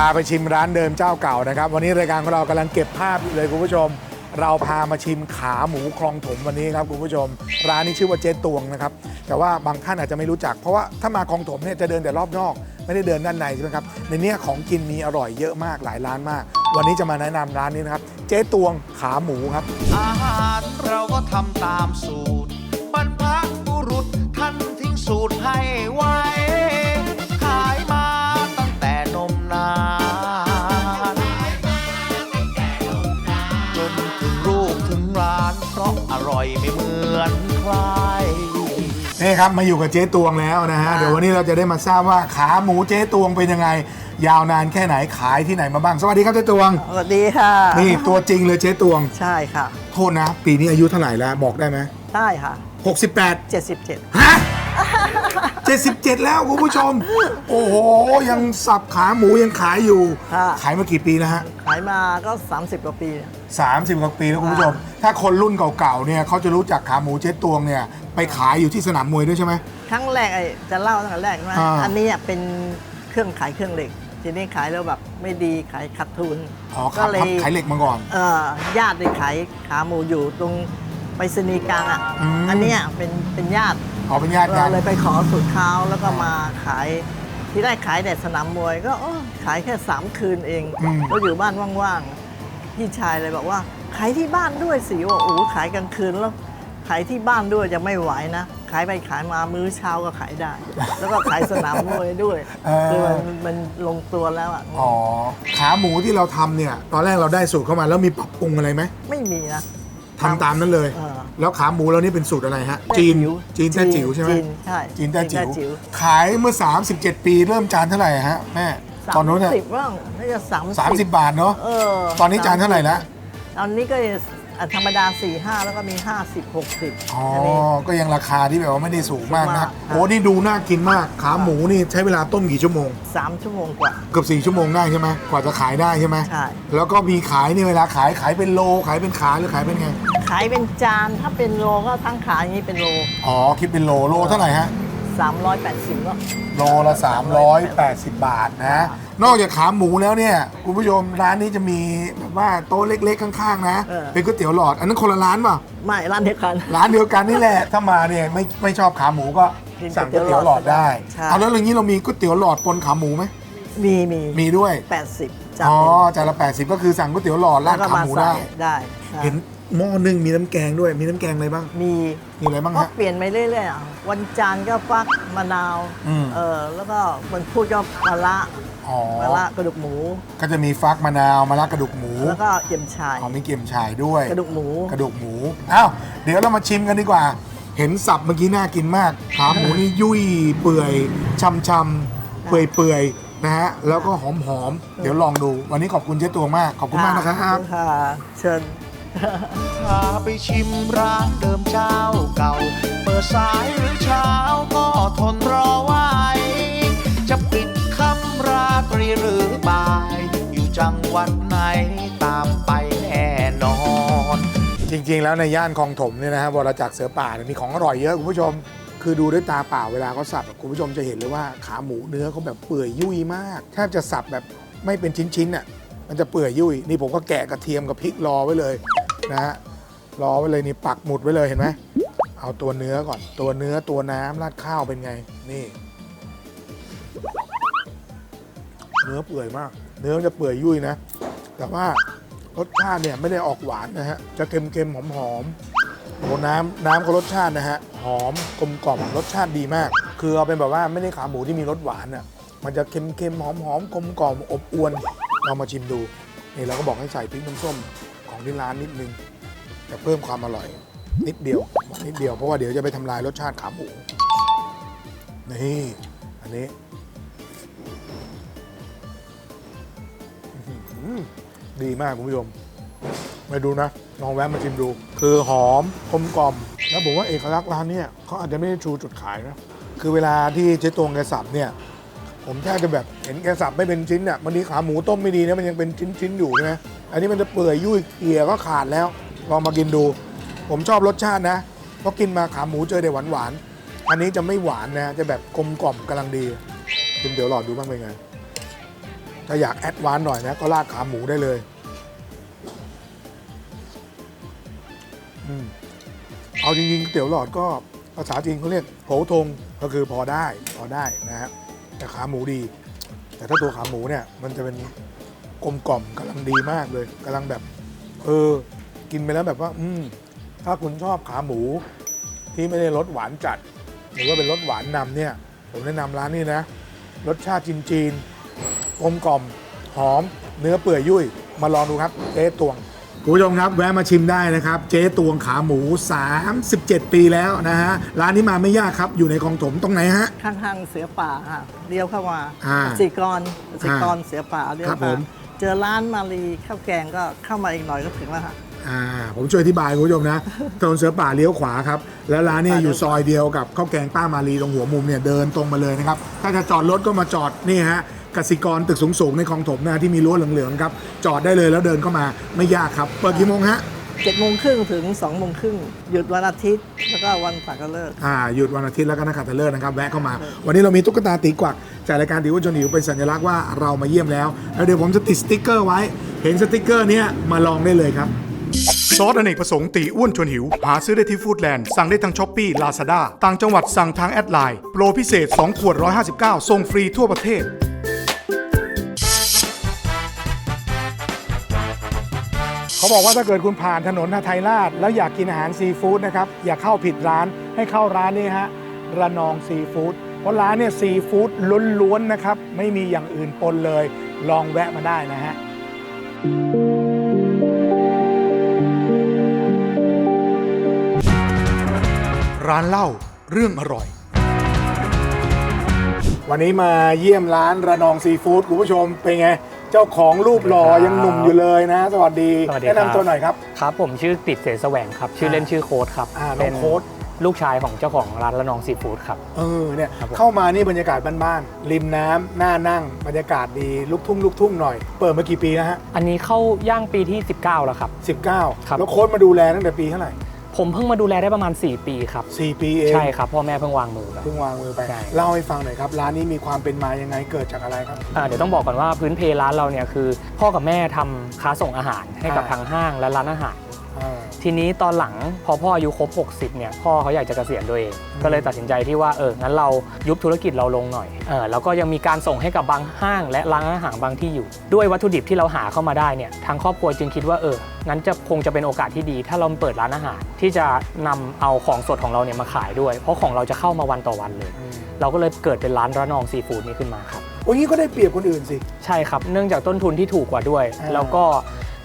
พาไปชิมร้านเดิมเจ้าเก่านะครับ วันนี้รายการของเรากำลังเก็บภาพอยู่เลยคุณผู้ชม เราพามาชิมขาหมูคลองถมวันนี้ครับคุณผู้ชม ร้านนี้ชื่อว่าเจ๊ตวงนะครับ แต่ว่าบางท่านอาจจะไม่รู้จัก เพราะว่าถ้ามาคลองถมเนี่ยจะเดินแต่รอบนอก ไม่ได้เดินด้านในใช่ไหมครับ ในเนี้ยของกินมีอร่อยเยอะมากหลายร้านมาก วันนี้จะมาแนะนำร้านนี้นะครับ เจ๊ตวงขาหมูครับ อาหารเราก็ทำตามสูตร บรรพบุรุษท่านทิ้งสูตรให้ไว้ นี่ครับมาอยู่กับเจ๊ตวงแล้วนะฮะเดี๋ยววันนี้เราจะได้มาทราบว่าขาหมูเจ๊ตวงเป็นยังไง ยาวนานแค่ไหนขายที่ไหนมาบ้าง สวัสดีครับเจ๊ตวง สวัสดีค่ะ นี่ตัวจริงเลยเจ๊ตวง ใช่ค่ะ โทษนะ ปีนี้อายุเท่าไหร่แล้วบอกได้ไหมได้ค่ะ 68 77ฮะ 77 แล้วคุณผู้ชม โอ้โห ยังสับขาหมูยังขายอยู่ ค่ะ ขายมากี่ปีแล้วฮะ ขายมาก็ 30 กว่าปี30กว่าปีแล้วคุณผู้ชม ถ้าคนรุ่นเก่าๆเนี่ยเขาจะรู้จักขาหมูเจ๊ตวงเนี่ยไปขายอยู่ที่สนามมวยด้วยใช่ไหม ครั้งแรกไอ้จะเล่าตั้งแต่แรกนะอ่า อันนี้เป็นเครื่องขายเครื่องเหล็ก ทีนี้ขายแล้วแบบไม่ดีขายขาดทุนอ๋อก็ขายเลยขายเหล็กมาก่อน เอ่อญาติได้ขายขาหมูอยู่ตรงไปรษณีย์กลางอะ อืม อันเนี้ยเป็นเป็นญาติ ขอเป็นญาติกัเรานเลยไปขอสูตรเขาแล้วก็มาขายที่ได้ขายแต่สนามมวยก็เอ้อขายแค่3คืนเองอืม ก็อยู่บ้านว่างๆพี่ชายเลยบอกว่า ขายที่บ้านด้วยสิว่าโอ้โหขายกลางคืนแล้ว ขายที่บ้านด้วยจะไม่ไหวนะ ขายไปขายมามื้อเช้าก็ขายได้ แล้วก็ขายสนามมวยด้วยเออ คือมันมันลงตัวแล้วอะอ๋อขาหมูที่เราทำเนี่ย ตอนแรกเราได้สูตรเข้ามาแล้วมีปรับปรุงอะไรไหมไม่มีนะทำตามนั้นเลย เออ แล้วขาหมูเรานี่เป็นสูตรอะไรฮะแต้จีนจิ๋วจีนแต้จิ๋วใช่ไหมจีนใช่จีนแต้จิ๋วจีนขายเมื่อ 37 ปีเริ่มจานเท่าไหร่ฮะแม่ ตอนนู้นเนี่ยสามสิบบ้างน่าจะสามสามสิบบาทเนาะ เออตอนนี้จานเท่าไหร่ละ ตอนนี้ก็ อะธรรมดา 4 5 แล้วก็มี 50 60อ๋ออันนี้ ก็ยังราคาที่แบบว่าไม่ได้สูงมากสูงนะมาก โอ้นี่ดูน่ากินมาก ขาหมูนี่ใช้เวลาต้มกี่ชั่วโมง3ชั่วโมงกว่า เกือบ4ชั่วโมงได้ใช่ไหมกว่าจะขายได้ใช่ไหมใช่ แล้วก็มีขายนี่เวลาขายขายเป็นโล ขายเป็นขาหรือขายเป็นไง ขายเป็นจานถ้าเป็นโลก็ทั้งขายอย่างนี้เป็นโล อ๋อ คิดเป็นโล โลเท่าไหร่ฮะ 380ก็โลละ 380 บาทนะ นอกจากขาหมูแล้วเนี่ย คุณผู้ชมร้านนี้จะมีแบบว่าโต๊ะเล็กๆ ข้างๆ นะเออเป็นก๋วยเตี๋ยวหลอด อันนั้นคนละร้านป่ะ ไม่ร้านเดียวกัน ร้านเดียวกันนี่แหละ ถ้ามาเนี่ยไม่ไม่ชอบขาหมูก็กินสั่งก๋วยเตี๋ยวหลอดได้ ใช่ เอาแล้วอย่างนี้เรามีก๋วยเตี๋ยวหลอดปนขาหมูไหม มีมีมีด้วย 80จานอ๋อหนึ่งจานละ 80 ก็คือสั่งก๋วยเตี๋ยวหลอดราแล้ดวก็ขามาหมูใส่ได้ ได้ใช่เห็น หม้อนึ่งมีน้ำแกงด้วย มีน้ำแกงอะไรบ้าง มีมีอะไรบ้างก็ฮะ เปลี่ยนไปเรื่อยๆอะวันจันทร์ก็ฟักมะนาวอืม เออแล้วก็วันพูดก็มะละอ๋อ มะละกระดูกหมู ก็จะมีฟักมะนาวมะระกระดูกหมูแล้วก็เยี่ยมชายอ๋อมีเกี๊ยมฉ่ายด้วย กระดูกหมู กระดูกหมูอ้าวเดี๋ยวเรามาชิมกันดีกว่า เห็นสับเมื่อกี้น่ากินมาก ขาหมูนี่ยุ่ยเปื่อยช่ำๆเปื่อยเปื่อยๆนะฮะ แล้วก็หอมหอมๆ เดี๋ยวลองดู วันนี้ขอบคุณเจ๊ตวงมาก ขอบคุณมากนะครับ ค่ะ เชิญ พาไปชิมร้านเดิมเจ้าเก่า เปิดสายหรือเช้าก็ทนรอไว้ จะปิดค่ำราตรีหรือบ่าย อยู่จังหวัดไหนตามไปแน่นอน จริงๆ แล้วในย่านคลองถมเนี่ยนะฮะวรจักรเสือป่าเนี่ยมีของอร่อยเยอะคุณผู้ชม คือดูด้วยตาเปล่าเวลาเขาสับคุณผู้ชมจะเห็นเลยว่าขาหมูเนื้อเขาแบบเปื่อยยุ่ยมากแทบจะสับแบบไม่เป็นชิ้นๆน่ะมันจะเปื่อยยุ่ยนี่ผมก็แกะกระเทียมกับพริกรอไว้เลย นะฮะรอไว้เลยนี่ปักหมุดไว้เลยเห็นไหมเอาตัวเนื้อก่อน ตัวเนื้อตัวน้ำราดข้าวเป็นไง นี่ เนื้อเปื่อยมาก เนื้อจะเปื่อยยุ่ยนะ แต่ว่ารสชาติเนี่ยไม่ได้ออกหวานนะฮะ จะเค็มๆหอมๆโอ้น้ำน้ำก็รสชาตินะฮะ หอมกลมกล่อมรสชาติดีมาก คือเอาเป็นแบบว่าไม่ได้ขาหมูที่มีรสหวานอะ มันจะเค็มๆหอมๆกลมกล่อมอบอวนเรามาชิมดู นี่เราก็บอกให้ใส่พริกน้ำส้ม ของที่ร้านนิดนึงจะเพิ่มความอร่อย นิดเดียวบอกนิดเดียวเพราะว่าเดี๋ยวจะไปทำลายรสชาติขาหมูนี่อันนี้ดีมากคุณผู้ชมมาดูนะลองแวะมาชิมดู คือหอมกลมกล่อม แล้วผมว่าเอกลักษณ์ร้านเนี่ยเขาอาจจะไม่ได้ชูจุดขายนะ คือเวลาที่เจ๊ตวงแกสับเนี่ย ผมแทบจะแบบเห็นแกสับไม่เป็นชิ้นอะบางทีขาหมูต้มไม่ดีนะมันยังเป็นชิ้นๆอยู่ใช่ไหมอันนี้มันจะเปื่อยยุ่ยเกลี่ยก็ขาดแล้ว ลองมากินดู ผมชอบรสชาตินะเพราะกินมาขาหมูเจอแต่หวานๆอันนี้จะไม่หวานนะจะแบบกลมกล่อมกำลังดีชิมเดี๋ยวหลอดดูบ้างเป็นไงถ้าอยากแอดวานหน่อยนะก็ราดขาหมูได้เลยอเอาจริงๆเตี๋ยวหลอดก็ภาษาจีนเขาเรียกโผทงก็คือพอได้พอได้นะฮะ แต่ขาหมูดี แต่ถ้าตัวขาหมูเนี่ย มันจะเป็นกลมกล่อมกำลังดีมากเลยกำลังแบบ เออ กินไปแล้วแบบว่า อืม ถ้าคุณชอบขาหมู ที่ไม่ได้รสหวานจัด หรือว่าเป็นรสหวานนำเนี่ย ผมแนะนำร้านนี้นะ รสชาติจีนๆกลมกล่อม หอม เนื้อเปื่อยยุ่ย มาลองดูครับเจ๊ตวง คุณผู้ชมครับแวะมาชิมได้นะครับ เจ๊ตวงขาหมู 37 ปีแล้วนะฮะ ร้านนี้มาไม่ยากครับ อยู่ในคลองถมตรงไหนฮะ ข้างๆเสือป่าค่ะเลี้ยวเข้ามาอ่าสิกรสิกรเสือป่าเลี้ยวครับผมมาเจอร้านมารีข้าวแกงก็เข้ามาอีกหน่อยก็ถึงแล้วค่ะ อ่าผมช่วยอธิบายคุณผู้ชมนะ ถนนเสือป่าเลี้ยวขวาครับ แล้วร้านเนี่ยอยู่ซอยเดียวกับข้าวแกงป้ามารีตรงหัวมุมเนี่ยเดินตรงมาเลยนะครับ ถ้าจะจอดรถก็มาจอดนี่ฮะ กสิกรตึกสูงๆในคลองถมนะที่มีรั้วเหลืองๆครับจอดได้เลยแล้วเดินเข้ามาไม่ยากครับ เปิดกี่โมงฮะเจ็ดโมงครึ่งถึงสองโมงครึ่งหยุดวันอาทิตย์แล้วก็วันผักก็เลิกอ่าหยุดวันอาทิตย์แล้วก็นักขัตฤกษ์นะครับแวะเข้ามา วันนี้เรามีตุ๊กตาตีกวักจากรายการตีอ้ว่าจนหิวเป็นสัญลักษณ์ว่าเรามาเยี่ยมแล้วแล้วเดี๋ยวผมจะติดสติ๊กเกอร์ไว้ เห็นสติ๊กเกอร์เนี้ยมาลองได้เลยครับซอสอเนกประสงค์ตีอ้วนชวนหิว หาซื้อได้ที่ฟู้ดแลนด์ สั่งได้ทางช้อปปี้ลาซาด้าต่างจังหวัดสั่งทางแอดไลน์โปรพิเศษ 2 ขวด 159ส่งฟรีทั่วประเทศ เขาบอกว่าถ้าเกิดคุณผ่านถนนหาไทยราช แล้วอยากกินอาหารซีฟู้ดนะครับ อย่าเข้าผิดร้านให้เข้าร้านนี้ฮะระนองซีฟู้ดเพราะร้านเนี่ยซีฟู้ดล้วนๆนะครับ ไม่มีอย่างอื่นปนเลย ลองแวะมาได้นะฮะ ร้านเหล้าเรื่องอร่อย วันนี้มาเยี่ยมร้านระนองซีฟู้ดคุณผู้ชมเป็นไง เจ้าของรูปหล่อยังหนุ่มอยู่เลยนะ สวัสดีสวัสดีแนะครับนำตัวหน่อยครับ ครับ ผมชื่อกฤษเสแสวงครับ ชื่อเล่นชื่อโค้ดครับอ่าน้องเป็นโค้ดลูกชายของเจ้าของร้านละนองซีฟู้ดครับ เออเนี่ยครับผม เข้ามานี่บรรยากาศบ้านๆริมน้ำหน้านั่ง บรรยากาศดีลูกทุ่งลูกทุ่งหน่อย เปิดมากี่ปีนะฮะอันนี้เข้าย่างปีที่ 19 แล้วครับ 19 ครับ แล้วโค้ดมาดูแลตั้งแต่ปีเท่าไหร่ ผมเพิ่งมาดูแลได้ประมาณ 4 ปีครับสี่ปีเองใช่ครับพ่อแม่เพิ่งวางมือไป เพิ่งวางมือไป ใช่ เล่าให้ฟังหน่อยครับ ร้านนี้มีความเป็นมายังไงเกิดจากอะไรครับ อ่าเดี๋ยวต้องบอกก่อนว่าพื้นเพร้านเราเนี่ยคือ พ่อกับแม่ทำค้าส่งอาหารให้กับอ่า ทางห้างและร้านอาหารอ่า ทีนี้ตอนหลังพอพ่ออายุครบ 60 เนี่ย พ่อเขาอยากจะเกษียณตัวเอง ก็เลยตัดสินใจที่ว่าเอองั้นเรายุบธุรกิจเราลงหน่อยเออแล้วก็ยังมีการส่งให้กับบางห้าง และร้านอาหารบางที่อยู่ ด้วยวัตถุดิบที่เราหาเข้ามาได้เนี่ยทางครอบครัวจึงคิดว่าเอองั้นจะคงจะเป็นโอกาสที่ดี ถ้าเราเปิดร้านอาหาร ที่จะนำเอาของสดของเราเนี่ยมาขายด้วย เพราะของเราจะเข้ามาวันต่อวันเลย เราก็เลยเกิดเป็นร้านระนองซีฟู้ดนี้ขึ้นมาครับโอ้ยงี้ก็ได้เปรียบคนอื่นสิใช่ครับเนื่องจากต้นทุนที่ถูกกว่าด้วยอ่าแล้วก็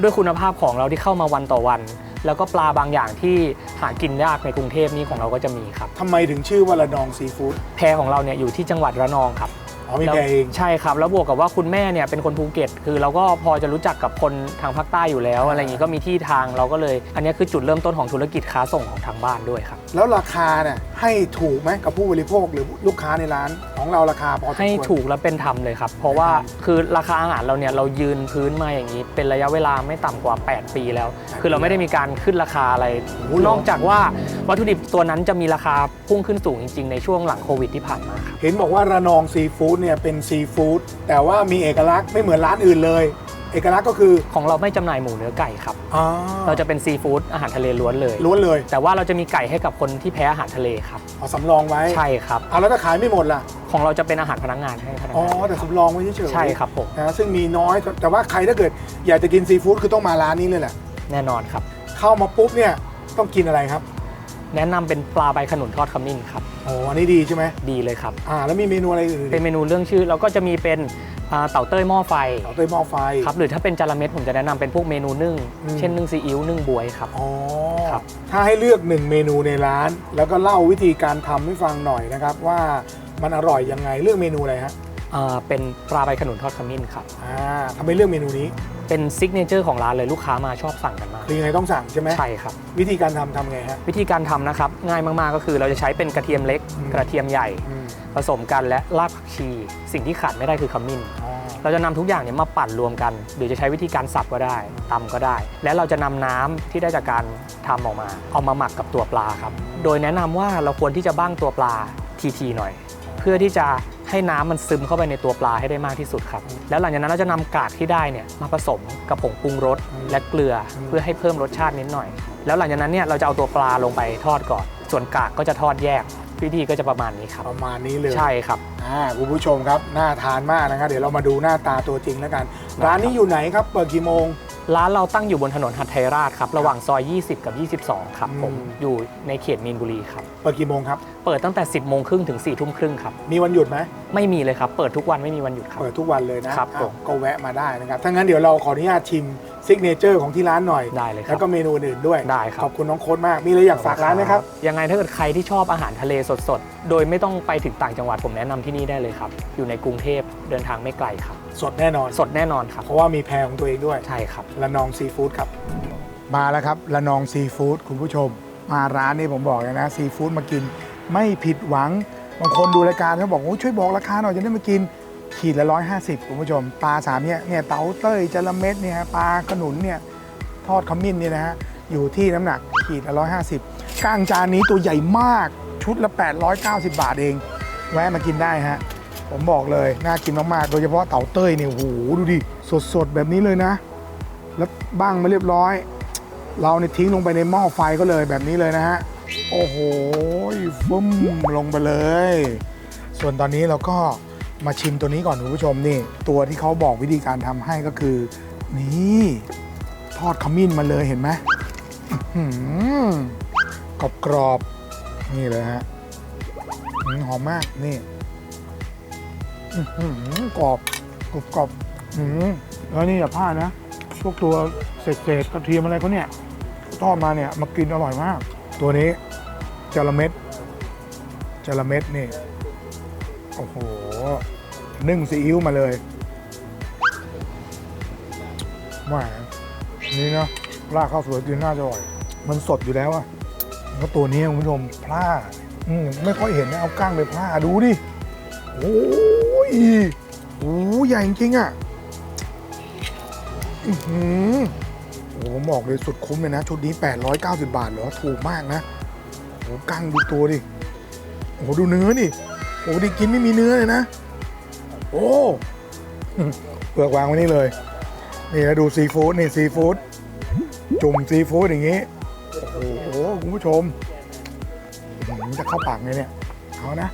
ด้วยคุณภาพของเราที่เข้ามาวันต่อวัน แล้วก็ปลาบางอย่างที่หากินยากในกรุงเทพนี่ของเราก็จะมีครับทำไมถึงชื่อว่าระนองซีฟู้ดแพของเราเนี่ยอยู่ที่จังหวัดระนองครับอ๋อมีแล้วแพรเองใช่ครับ แล้วบวกกับว่าคุณแม่เนี่ยเป็นคนภูเก็ต คือเราก็พอจะรู้จักกับคนทางภาคใต้อยู่แล้ว อะไรอย่างนี้ก็มีที่ทางเราก็เลย อันนี้คือจุดเริ่มต้นของธุรกิจค้าส่งของทางบ้านด้วยครับ แล้วราคาเนี่ยให้ถูกไหมกับผู้บริโภคหรือลูกค้าในร้านของเราราคาพอสมควร ให้ถูกและเป็นธรรมเลยครับ เพราะว่าคือราคาอาหารเราเนี่ยเรายืนพื้นมาอย่างนี้ เป็นระยะเวลาไม่ต่ำกว่า 8 ปีแล้ว คือเราไม่ได้มีการขึ้นราคาอะไรนอกจากว่าวัตถุดิบตัวนั้นจะมีราคาพุ่งขึ้นสูงจริงๆในช่วงหลังโควิดที่ผ่านมาครับ เห็นบอกว่าระนองซีฟู้ดเนี่ยเป็นซีฟู้ดแต่ว่ามีเอกลักษณ์ไม่เหมือนร้านอื่นเลย เอกลักษณ์ก็คือของเราไม่จำหน่ายหมูเนื้อไก่ครับอ๋อเราจะเป็นซีฟู้ดอาหารทะเลล้วนเลย ล้วนเลยแต่ว่าเราจะมีไก่ให้กับคนที่แพ้อาหารทะเลครับ เอาสำรองไว้ใช่ครับ เอาแล้วถ้าขายไม่หมดล่ะของเราจะเป็นอาหารพนักงานให้พนักอ๋องานแต่สำรองไว้เฉยๆใช่ครับผมนะซึ่งมีน้อยแต่แต่ว่าใครถ้าเกิดอยากจะกินซีฟู้ดคือต้องมาร้านนี้เลยแหละแน่นอนครับ เข้ามาปุ๊บเนี่ยต้องกินอะไรครับแนะนำเป็นปลาใบขนุนทอดขมิ้นครับ อ๋ออันนี้ดีใช่ไหมดีเลยครับ อ่าแล้วมีเมนูอะไรอื่นเป็นเมนูเรื่องชื่อเราก็จะมีเป็น อ่าเต่าเต้ยหม้อไฟเต่าเต้ยหม้อไฟ ครับหรือถ้าเป็นจาระเม็ดผมจะแนะนำเป็นพวกเมนูนึ่ง อืม เช่นนึ่งซีอิ๊วนึ่งบวยครับ อ๋อครับ ถ้าให้เลือกหนึ่งเมนูในร้าน แล้วก็เล่าวิธีการทำให้ฟังหน่อยนะครับ ว่ามันอร่อยยังไงเลือกเมนูอะไรฮะอ่าเป็นปลาใบขนุนทอดขมิ้นครับ อ่าทำไมเลือกเมนูนี้เป็นซิกเนเจอร์ของร้านเลยลูกค้ามาชอบสั่งกันมาก คือยังไงต้องสั่งใช่ไหมใช่ครับ วิธีการทำทำไงฮะ วิธีการทำนะครับ ง่ายมากๆก็คือเราจะใช้เป็นกระเทียมเล็ก อืม กระเทียมใหญ่ อืมผสมกันและรากผักชี สิ่งที่ขาดไม่ได้คือขมิ้นอ๋อ เราจะนำทุกอย่างเนี่ยมาปั่นรวมกัน หรือจะใช้วิธีการสับก็ได้ตำก็ได้ และเราจะนำน้ำที่ได้จากการทำออกมา เอามาหมักกับตัวปลาครับ โดยแนะนำว่าเราควรที่จะบ้างตัวปลาทีๆหน่อย เพื่อที่จะให้น้ำมันซึมเข้าไปในตัวปลาให้ได้มากที่สุดครับ แล้วหลังจากนั้นเราจะนำกากที่ได้เนี่ยมาผสมกับผงปรุงรสและเกลือเพื่อให้เพิ่มรสชาตินิดหน่อย แล้วหลังจากนั้นเนี่ยเราจะเอาตัวปลาลงไปทอดก่อน ส่วนกากก็จะทอดแยก วิธีก็จะประมาณนี้ครับ ประมาณนี้เลยใช่ครับ อ่าคุณผู้ชมครับน่าทานมากนะครับเดี๋ยวเรามาดูหน้าตาตัวจริงแล้วกัน ร้านนี้อยู่ไหนครับเปิดกี่โมง ร้านเราตั้งอยู่บนถนนหัดไทยราชครับ ระหว่างซอย 20 กับ 22 ครับผม อืม อยู่ในเขตมีนบุรีครับ เปิดกี่โมงครับ เปิดตั้งแต่ 10 โมงครึ่งถึง 4 ทุ่มครึ่งครับ มีวันหยุดไหม ไม่มีเลยครับ เปิดทุกวันไม่มีวันหยุดครับ เปิดทุกวันเลยนะครับผม อะก็แวะมาได้นะครับ ถ้างั้นเดี๋ยวเราขออนุญาตชิมซิกเนเจอร์ของที่ร้านหน่อย ได้เลยคแล้รับวก็เมนูอื่นๆด้วย ได้ครับ ขอบคุณน้องโค้ดมาก มีอะไรอยากฝากร้านไหมครับ ยังไงถ้าเกิดใครที่ชอบอาหารทะเลสดๆ โดยไม่ต้องไปถึงต่างจังหวัดผมแนะนำที่นี่ได้เลยครับ อยู่ในกรุงเทพเดินทางไม่ไกลครับ สดแน่นอน สดแน่นอนครับ เพราะว่ามีแพรของตัวเองด้วย ใช่ครับ ละนองซีฟู้ดครับ มาแล้วครับละนองซีฟู้ดคุณผู้ชม มาร้านนี้ผมบอกเลยนะซีฟู้ดมากิน ไม่ผิดหวัง บางคนดูรายการเขาบอกโอ้ยช่วยบอกราคาหน่อยจะได้มากิน ขีดละร้อยห้าสิบคุณผู้ชม ปลาสามเนี่ยเนี่ยเต๋าเต้ยจระเม็ดเนี่ยฮะปลาขนุนเนี่ยทอดขมิ้นเนี่ยนะฮะอยู่ที่น้ำหนักขีดละร้อยห้าสิบก้างจานนี้ตัวใหญ่มากชุดละ 890 บาทเอง แวะมากินได้ฮะ ผมบอกเลย น่ากินมากๆ โดยเฉพาะเต่าเต้ยเนี่ยโหดูดิ สดๆ แบบนี้เลยนะ แล้วบ้างมาเรียบร้อย เราเนี่ยทิ้งลงไปในหม้อไฟก็เลยแบบนี้เลยนะฮะ โอ้โหฟึ่มลงไปเลย ส่วนตอนนี้เราก็มาชิมตัวนี้ก่อนคุณผู้ชมนี่ ตัวที่เขาบอกวิธีการทำให้ก็คือ นี่ ทอดขมิ้นมาเลยเห็นไหมอื้อหือกรอบๆนี่เลยฮะหอมมากนี่ กรอบกรุบกรอบอือแล้วนี่อย่าพลาดนะพวกตัวเศษๆกระเทียมอะไรเขาเนี่ยทอดมาเนี่ยมากินอร่อยมาก ตัวนี้จระเม็ดจระเม็ดนี่โอ้โหนึ่งซีอิ๊วมาเลยแหมนี่นะลากข้าวสวยกินน่าจะอร่อย มันสดอยู่แล้วอะแล้วตัวนี้คุณผู้ชมพลาอืมไม่ค่อยเห็นนะเอาก้างไปพลาดูดิโอ้ โอ้ยใหญ่จริงอะอือหือโอ้ผมอกเลยสุดคุ้มเลยนะ ชุดนี้ 890 บาทเหรอ ถูกมากนะโอ้กั้งดูตัวดิ โอ้ดูเนื้อดิโอ้ดิกินไม่มีเนื้อเลยนะ โอ้เปลือกวางไว้นี่เลย นี่แล้วดูซีฟู้ดนี่ซีฟู้ดจุ่มซีฟู้ดอย่างงี้ โอ้โหคุณผู้ชมอื้อหือจะเข้าปากไงเนี่ย เอานะ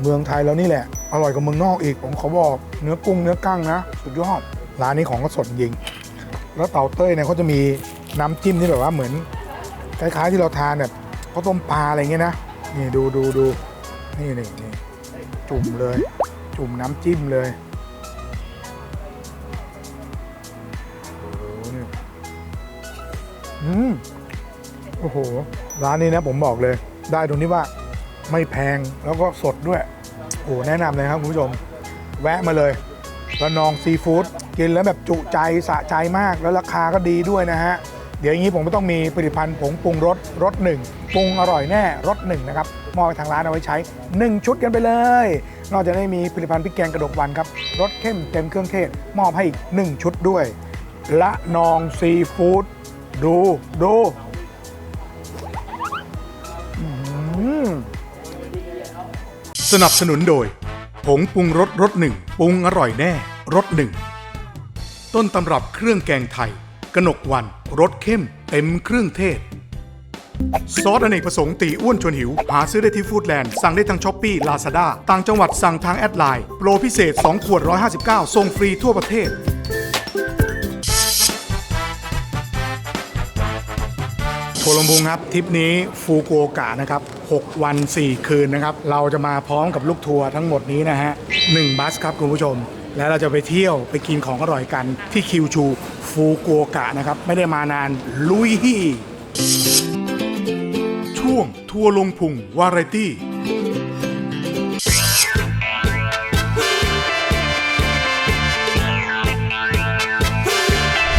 เมืองไทยแล้วนี่แหละ อร่อยกว่าเมืองนอกอีก ผมขอบอก เนื้อกุ้งเนื้อกั้งนะ สุดยอด ร้านนี้ของก็สดจริง แล้วเต่าเต้ยเนี่ยเขาจะมีน้ำจิ้มที่แบบว่าเหมือนคล้ายๆที่เราทานแบบข้าวต้มปลาอะไรเงี้ยนะ นี่ดูดูดูนี่นี่นี่จุ่มเลย จุ่มน้ำจิ้มเลยอืมโอ้โห ร้านนี้นะผมบอกเลย ได้ตรงที่ว่าไม่แพงแล้วก็สดด้วยโอ้แนะนำเลยครับคุณผู้ชม แวะมาเลยระนองซีฟู้ดกินแล้วแบบจุใจสะใจมากแล้วราคาก็ดีด้วยนะฮะ เดี๋ยวอย่างนี้ผมก็ต้องมีผลิตภัณฑ์ผงปรุงรสรสหนึ่งปรุงอร่อยแน่รสหนึ่งนะครับมอบทางร้านเอาไว้ใช้ 1 ชุดกันไปเลย นอกจากนี้มีผลิตภัณฑ์พริกแกงกระดกวันครับรสเข้มเต็มเครื่องเทศ มอบให้อีก 1 ชุดด้วยละนองซีฟู้ดดูดู สนับสนุนโดย ผงปรุงรสรสหนึ่งปรุงอร่อยแน่รสหนึ่ง ต้นตำรับเครื่องแกงไทย กนกวันรสเข้ม เต็มเครื่องเทศ ซอสอเนกประสงค์ตีอ้วนชวนหิว หาซื้อได้ที่ฟู้ดแลนด์ สั่งได้ทางช้อปปี้ลาซาด้าต่างจังหวัดสั่งทางแอดไลน์ โปรพิเศษ 2 ขวด 159ส่งฟรีทั่วประเทศ ทัวร์ลงพุงครับทริปนี้ฟูกุโอกะนะครับ 6 วัน 4 คืนนะครับ เราจะมาพร้อมกับลูกทัวร์ทั้งหมดนี้นะฮะหนึ่งบัสครับคุณผู้ชม แล้วเราจะไปเที่ยวไปกินของอร่อยกันที่คิวชูฟูกุโอกะนะครับ ไม่ได้มานานลุยฮี่ช่วงทัวร์ลงพุงวาไรตี้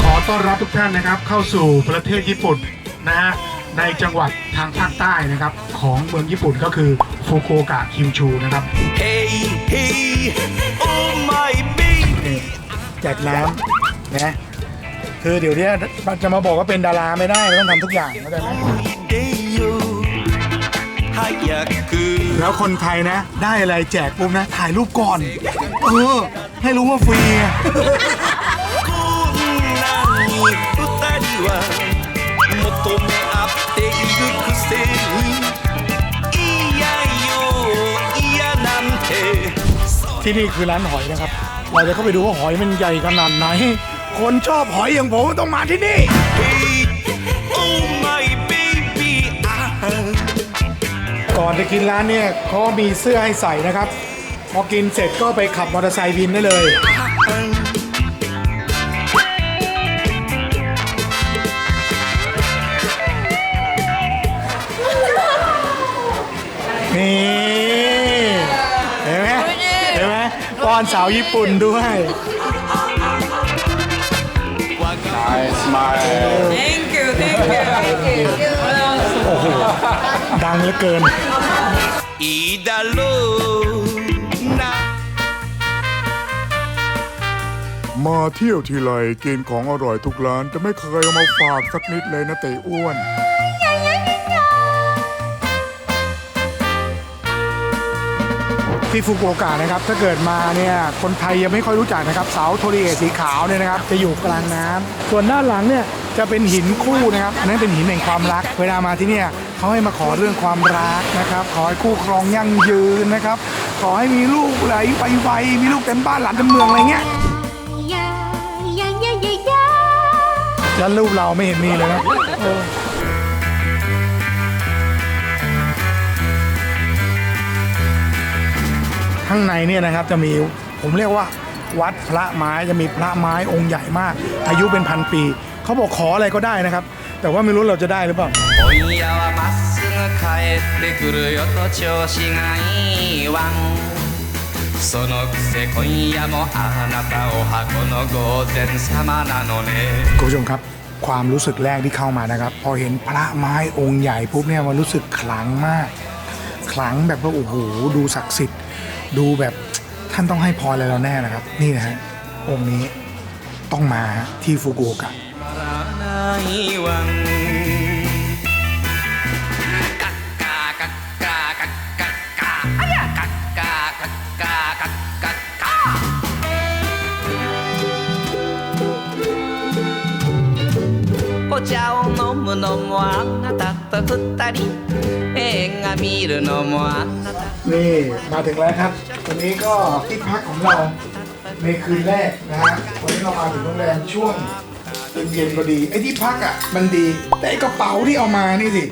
ขอต้อนรับทุกท่านนะครับเข้าสู่ประเทศญี่ปุ่น นะฮะในจังหวัดทางภาคใต้นะครับ ของเมืองญี่ปุ่นก็คือฟุกุโอกะคิมชูนะครับ Hey hey oh my baby แจกน้ำนะคือเดี๋ยวเนี้ยจะมาบอกว่าเป็นดาราไม่ได้ต้องทำทุกอย่างเข้าใจไหมแล้วคนไทยนะ ได้อะไรแจกปุ๊บนะ ถ่ายรูปก่อน เออ ให้รู้ว่าฟรี ที่นี่คือร้านหอยนะครับ เราจะเข้าไปดูว่าหอยมันใหญ่ขนาดไหน คนชอบหอยอย่างผมต้องมาที่นี่ ก่อนจะกินร้านเนี่ยเขามีเสื้อให้ใส่นะครับ พอกินเสร็จก็ไปขับมอเตอร์ไซค์บินได้เลยนี่ ป้อนสาวญี่ปุ่นด้วย Thank you, thank you. ดังเหลือเกิน いいだろうな มาเที่ยวทีไรกินของอร่อยทุกร้านจะไม่เคยเอามาฝากสักนิดเลยนะเต๋อ้วน ที่ฟูกโอกะนะครับ ถ้าเกิดมาเนี่ยคนไทยยังไม่ค่อยรู้จักนะครับ เสาโทรีเอสีขาวเนี่ยนะครับ จะอยู่กลางน้ำ ส่วนด้านหลังเนี่ยจะเป็นหินคู่นะครับนั่นเป็นหินแห่งความรัก เวลามาที่เนี่ยเขาให้มาขอเรื่องความรักนะครับ ขอให้คู่ครองยั่งยืนนะครับ ขอให้มีลูกไหลไปไวมีลูกเต็มบ้านหลังเต็มเมืองอะไรเงี้ยแล้วรูปเราไม่เห็นมีเลยนะ ข้างในเนี่ยนะครับจะมีผมเรียกว่า วัดพระไม้จะมีพระไม้องค์ใหญ่มาก อายุเป็นพันปี เขาบอกขออะไรก็ได้นะครับ แต่ว่าไม่รู้เราจะได้หรือเปล่า 今夜はまっすぐ帰ってくるよと調子がいいわんそのくせ今夜もあなたお箱の御前様なのね คุณผู้ชมครับ ความรู้สึกแรกที่เข้ามานะครับ พอเห็นพระไม้องค์ใหญ่ปุ๊บเนี่ยมันรู้สึกขลังมาก ขลังแบบว่าโอ้โหดูศักดิ์สิทธิ์ ดูแบบท่านต้องให้พรอะไรเราแน่นะครับ นี่นะฮะองค์นี้ต้องมาที่ฟูกุโอกะお茶を飲むのもあなたと二人映画見るのもあなた นี่มาถึงแล้วครับ วันนี้ก็ที่พักของเราในคืนแรกนะฮะวันนี้เรามาถึงโรงแรมช่วงเย็นๆพอดีไอ้ที่พักอ่ะมันดี แต่ไอ้กระเป๋าที่เอามานี่สิ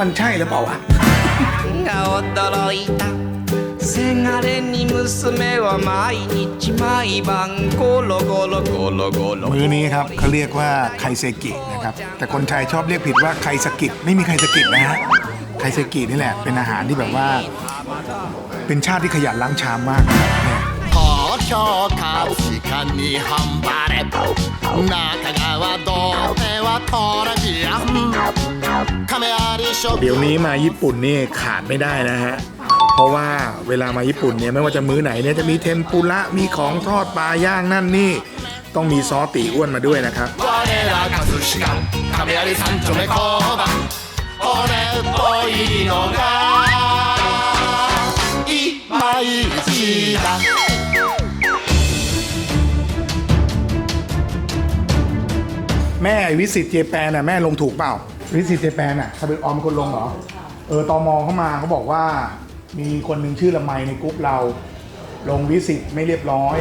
มันใช่หรือเปล่าวะ が驚いたせがれに娘は毎日毎晩ゴロゴロゴロゴロ มื้อนี้ครับเขาเรียกว่าไคเซกินะครับ แต่คนไทยชอบเรียกผิดว่าไคสกิไม่มีไคสกินะฮะ ไคเซกินี่แหละ เป็นอาหารที่แบบว่า เป็นชาติที่ขยันล้างชามมากนะครับเนี่ย 高評価時間にハンバレ中川童貞はトラビアン亀有ショッ เดี๋ยวนี้มาญี่ปุ่นนี่ขาดไม่ได้นะฮะ เพราะว่าเวลามาญี่ปุ่นเนี่ยไม่ว่าจะมื้อไหนเนี่ยจะมีเทมปุระมีของทอดปลาย่างนั่นนี่ ต้องมีซอสตีอ้วนมาด้วยนะครับ 我ら葛飾亀有三丁目交番俺っぽいのがいまいちだ แม่วิสิตเจแปนน่ะแม่ลงถูกเปล่า วิสิตเจแปนน่ะเขาเป็นออมคนลงเหรอ เออตอมอเข้ามาเขาบอกว่า มีคนหนึ่งชื่อละไมในกรุ๊ปเรา ลงวิสิตไม่เรียบร้อย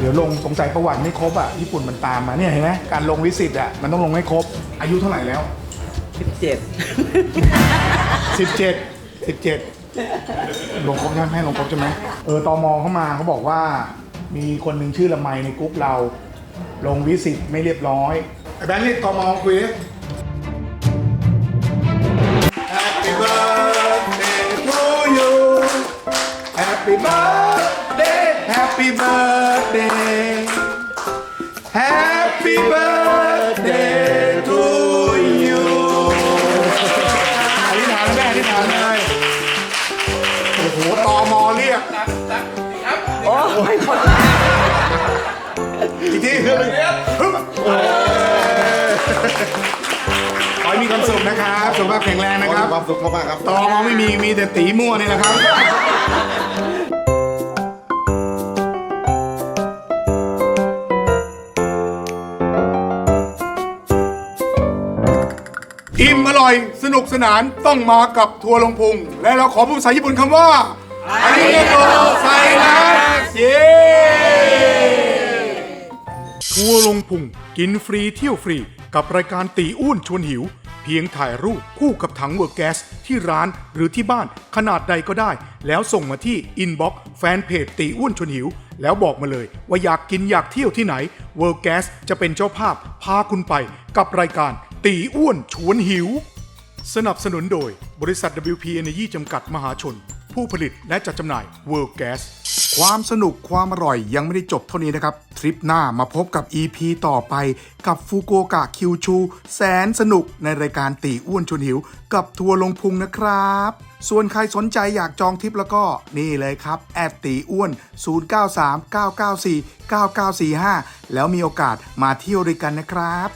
เดี๋ยวลงสงสัยประวัติไม่ครบอะญี่ปุ่นมันตามมาเนี่ยเห็นไหมการลงวิสิตอะมันต้องลงให้ครบ อายุเท่าไหร่แล้ว17 17 17 ลงครบใช่ไหมให้ลงครบใช่ไหมเออตอมอเข้ามาเขาบอกว่า มีคนหนึ่งชื่อละไมในกรุ๊ปเรา ลงวิสิตไม่เรียบร้อยไอ้แบงค์เรียกตอมอคุยดิ Happy birthday to you Happy birthday Happy birthday Happy birthday to you อธิษฐานแม่อธิษฐานเลยโอ้โหตอมอเรียกโอ้ยคนอีกทีฮึบฮึบเออขอให้มีความสุขนะครับสุขภาพแข็งแรงนะครับ ความสุขมากๆครับ ตอมอไม่มีมีแต่ตีมั่วนี่แหละครับ อิ่มอร่อยสนุกสนานต้องมากับทัวร์ลงพุง และเราขอพูดภาษาญี่ปุ่นคำว่าอาริโกไซนัสเย้ทัวร์ลงพุงกินฟรีเที่ยวฟรี กับรายการตีอ้วนชวนหิว เพียงถ่ายรูปคู่กับถังเวอร์แก๊สที่ร้านหรือที่บ้านขนาดใดก็ได้ แล้วส่งมาที่อินบ็อกซ์แฟนเพจตีอ้วนชวนหิว แล้วบอกมาเลยว่าอยากกินอยากเที่ยวที่ไหนเวอร์แก๊สจะเป็นเจ้าภาพพาคุณไปกับรายการตีอ้วนชวนหิว สนับสนุนโดยบริษัท WP Energy จำกัดมหาชน ผู้ผลิตและจัดจำหน่าย World Gas ความสนุกความอร่อยยังไม่ได้จบเท่านี้นะครับ ทริปหน้ามาพบกับ EP ต่อไปกับฟูโกกะคิวชู แสนสนุกในรายการตีอ้วนชวนหิว กับทัวร์ลงพุงนะครับ ส่วนใครสนใจอยากจองทริปแล้วก็นี่เลยครับ แอดตีอ้วน 0939949945 แล้วมีโอกาสมาเที่ยวด้วยกันนะครับ